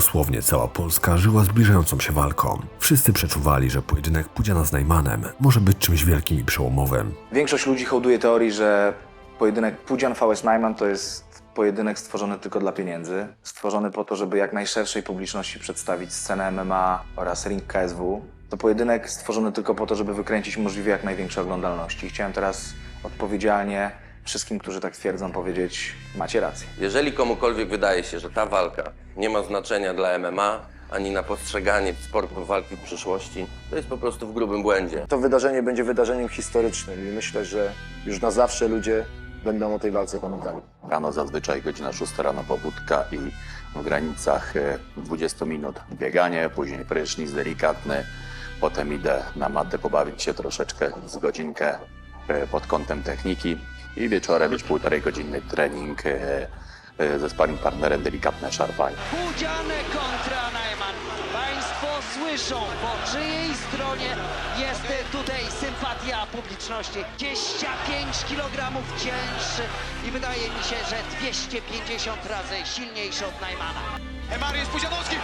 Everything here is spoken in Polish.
dosłownie cała Polska żyła zbliżającą się walką. Wszyscy przeczuwali, że pojedynek Pudziana z Najmanem może być czymś wielkim i przełomowym. Większość ludzi hołduje teorii, że pojedynek Pudzian vs Najman to jest pojedynek stworzony tylko dla pieniędzy. Stworzony po to, żeby jak najszerszej publiczności przedstawić scenę MMA oraz ring KSW. To pojedynek stworzony tylko po to, żeby wykręcić możliwie jak największe oglądalności. Chciałem teraz odpowiedzialnie wszystkim, którzy tak twierdzą, powiedzieć: macie rację. Jeżeli komukolwiek wydaje się, że ta walka nie ma znaczenia dla MMA, ani na postrzeganie sportu walki w przyszłości, to jest po prostu w grubym błędzie. To wydarzenie będzie wydarzeniem historycznym i myślę, że już na zawsze ludzie będą o tej walce pamiętali. Rano zazwyczaj godzina 6 rano pobudka i w granicach e, 20 minut bieganie, później prysznic delikatny, potem idę na matę pobawić się troszeczkę z godzinkę e, pod kątem techniki i wieczorem już półtorej godziny trening e, e, ze sparring partnerem delikatne szarpanie. Pudziane kontra Najman. Państwo słyszą, po czyjej stronie jest tutaj sympatia publiczności. 25 kg cięższy i wydaje mi się, że 250 razy silniejszy od Najmana. Mariusz Pudzianowski,